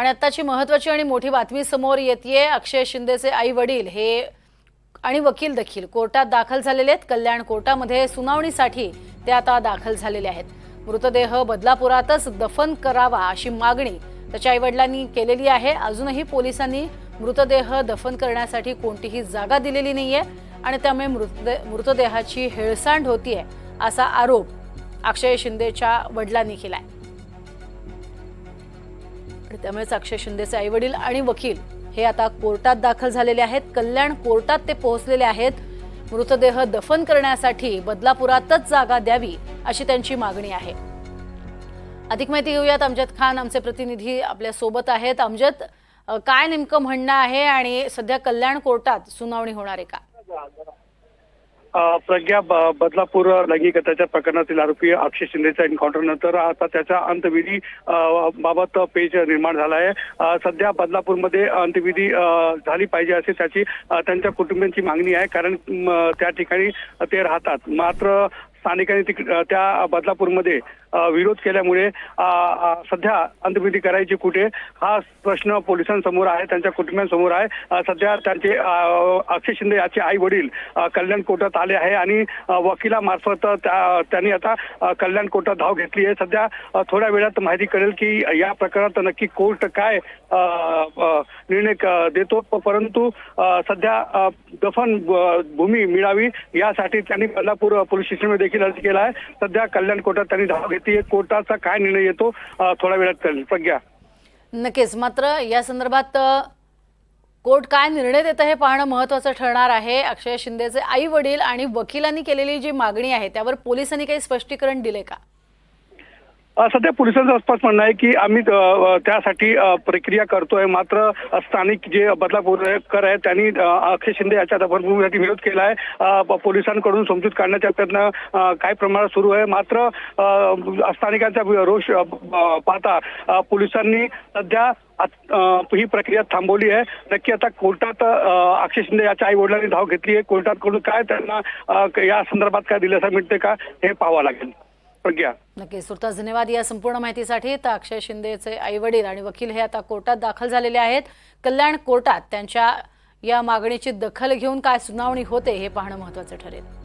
आणि आत्ताची महत्वाची आणि मोठी बातमी समोर येते अक्षय शिंदेचे आई वडील हे आणि वकील देखील कोर्टात दाखल झालेले आहेत. कल्याण कोर्टामध्ये सुनावणीसाठी ते आता दाखल झालेले आहेत. मृतदेह बदलापुरातच दफन करावा अशी मागणी त्याच्या आईवडिलांनी केलेली आहे. अजूनही पोलिसांनी मृतदेह दफन करण्यासाठी कोणतीही जागा दिलेली नाहीये आणि त्यामुळे मृतदे मृतदेहाची हेळसांड होतीये असा आरोप अक्षय शिंदेच्या वडिलांनी केलाय. आणि त्यामुळेच अक्षय शिंदेचे आई वडील आणि वकील हे आता कोर्टात दाखल झालेले आहेत. कल्याण कोर्टात ते पोहोचलेले आहेत. मृतदेह दफन करण्यासाठी बदलापुरातच जागा द्यावी अशी त्यांची मागणी आहे. अधिक माहिती घेऊयात. अमजद खान आमचे प्रतिनिधी आपल्यासोबत आहेत. अमजद काय नेमकं म्हणणं आहे आणि सध्या कल्याण कोर्टात सुनावणी होणार आहे का? प्रज्ञा बदलापूर लैंगिक हत्याच्या प्रकरणातील आरोपी अक्षय शिंदेचा एन्काउंटर नंतर आता त्याच्या अंतविधी बाबत पेज निर्माण झाला आहे. सध्या बदलापूरमध्ये अंतविधी झाली पाहिजे अशी त्याची त्यांच्या कुटुंबियांची मागणी आहे. कारण त्या ठिकाणी ते राहतात. मात्र स्थानिकांनी तिक- त्या बदलापूरमध्ये विरोध केल्यामुळे सध्या अंत्यविधी करायची कुठे हा प्रश्न पोलिसांसमोर आहे त्यांच्या कुटुंबियांसमोर आहे. सध्या त्यांचे अक्षय शिंदे याचे आई वडील कल्याण कोर्टात आले आहे आणि वकिलामार्फत त्या- त्यांनी आता कल्याण कोर्टात धाव घेतली आहे. सध्या थोड्या वेळात माहिती कळेल की या प्रकरणात नक्की कोर्ट काय निर्णय देतो. परंतु सध्या दफन भूमी मिळावी यासाठी त्यांनी बदलापूर पोलीस स्टेशनमध्ये देखील अर्ज केला आहे. सध्या कल्याण कोर्टात त्यांनी धाव घेतली कोर्टाचा काय निर्णय येतो थोड्या वेळात कळेल. प्रज्ञा. नक्कीच. मात्र या संदर्भात कोर्ट काय निर्णय देतं हे पाहणं महत्वाचं ठरणार आहे. अक्षय शिंदेचे आई वडील आणि वकिलांनी केलेली जी मागणी आहे त्यावर पोलिसांनी काही स्पष्टीकरण दिले का? सध्या पोलिसांचं स्पष्ट म्हणणं आहे की आम्ही त्यासाठी प्रक्रिया करतोय. मात्र स्थानिक जे बदलापूरकर आहेत त्यांनी अक्षय शिंदे याच्या दफनभूमीसाठी विरोध केला आहे पोलिसांकडून समजूत काढण्याचा प्रयत्न काही प्रमाणात सुरू आहे. मात्र स्थानिकांचा रोष पाहता पोलिसांनी सध्या ही प्रक्रिया थांबवली आहे. नक्की आता कोर्टात अक्षय शिंदे याच्या आई वडिलांनी धाव घेतली आहे. कोर्टाकडून काय त्यांना या संदर्भात काय दिलासा मिळते का हे पाहावं लागेल. प्रज्ञा. नक्कीच. सुरतास धन्यवाद या संपूर्ण माहितीसाठी तर अक्षय शिंदेचे आई वडील आणि वकील हे आता कोर्टात दाखल झालेले आहेत. कल्याण कोर्टात त्यांच्या या मागणीची दखल घेऊन काय सुनावणी होते हे पाहणं महत्वाचं ठरेल.